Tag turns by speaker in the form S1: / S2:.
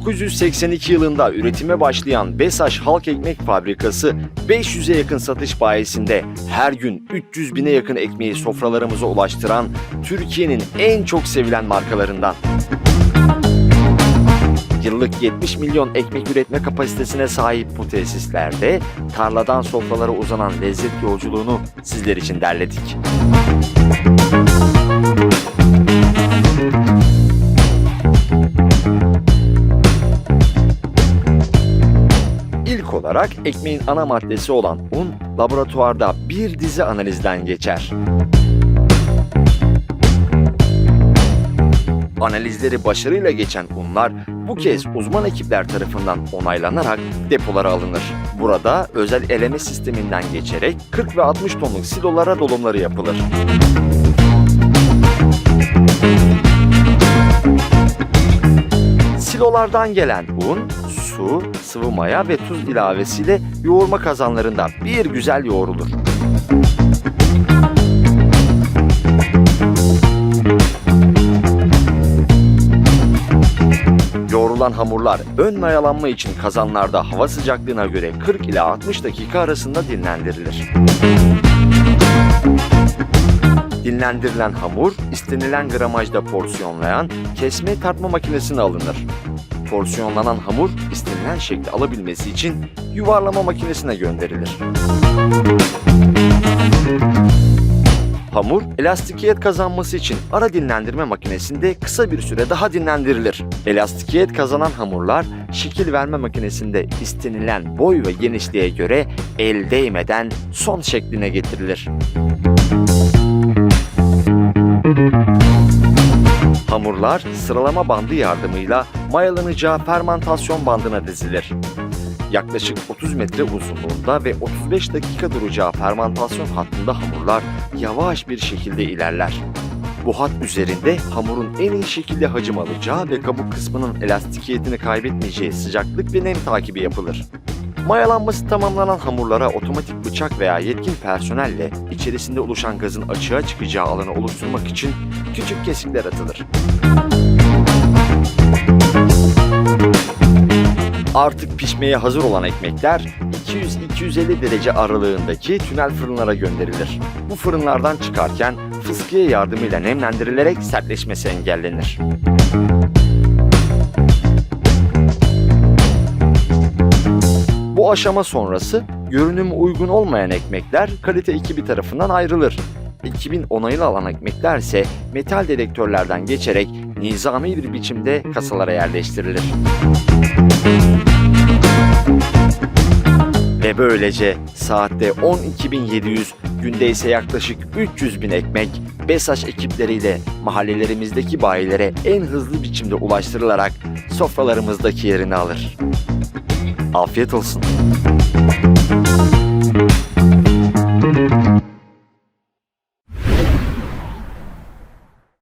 S1: 1982 yılında üretime başlayan Besaş Halk Ekmek Fabrikası 500'e yakın satış bayisinde her gün 300 bine yakın ekmeği sofralarımıza ulaştıran Türkiye'nin en çok sevilen markalarından. Yıllık 70 milyon ekmek üretme kapasitesine sahip bu tesislerde tarladan sofralara uzanan lezzet yolculuğunu sizler için derledik. İlk olarak ekmeğin ana maddesi olan un laboratuvarda bir dizi analizden geçer. Analizleri başarıyla geçen unlar bu kez uzman ekipler tarafından onaylanarak depolara alınır. Burada özel eleme sisteminden geçerek 40 ve 60 tonluk silolara dolumları yapılır. Silolardan gelen un, su, sıvı maya ve tuz ilavesiyle yoğurma kazanlarında bir güzel yoğrulur. Yoğrulan hamurlar ön mayalanma için kazanlarda hava sıcaklığına göre 40 ila 60 dakika arasında dinlendirilir. Dinlendirilen hamur istenilen gramajda porsiyonlayan kesme tartma makinesine alınır. Porsiyonlanan hamur istenilen şekli alabilmesi için yuvarlama makinesine gönderilir. Hamur elastikiyet kazanması için ara dinlendirme makinesinde kısa bir süre daha dinlendirilir. Elastikiyet kazanan hamurlar şekil verme makinesinde istenilen boy ve genişliğe göre el değmeden son şekline getirilir. Hamurlar sıralama bandı yardımıyla mayalanacağı fermantasyon bandına dizilir. Yaklaşık 30 metre uzunluğunda ve 35 dakika duracağı fermantasyon hattında hamurlar yavaş bir şekilde ilerler. Bu hat üzerinde hamurun en iyi şekilde hacim alacağı ve kabuk kısmının elastikiyetini kaybetmeyeceği sıcaklık ve nem takibi yapılır. Mayalanması tamamlanan hamurlara otomatik bıçak veya yetkin personelle içerisinde oluşan gazın açığa çıkacağı alanı oluşturmak için küçük kesikler atılır. Artık pişmeye hazır olan ekmekler 200-250 derece aralığındaki tünel fırınlara gönderilir. Bu fırınlardan çıkarken fıskiye yardımıyla nemlendirilerek sertleşmesi engellenir. Bu aşama sonrası görünümü uygun olmayan ekmekler kalite ekibi tarafından ayrılır. Ekibin onayını alan ekmekler ise metal dedektörlerden geçerek nizami bir biçimde kasalara yerleştirilir. Ve böylece saatte 12.700, günde ise yaklaşık 300 bin ekmek BESAŞ ekipleriyle mahallelerimizdeki bayilere en hızlı biçimde ulaştırılarak sofralarımızdaki yerini alır. Afiyet olsun.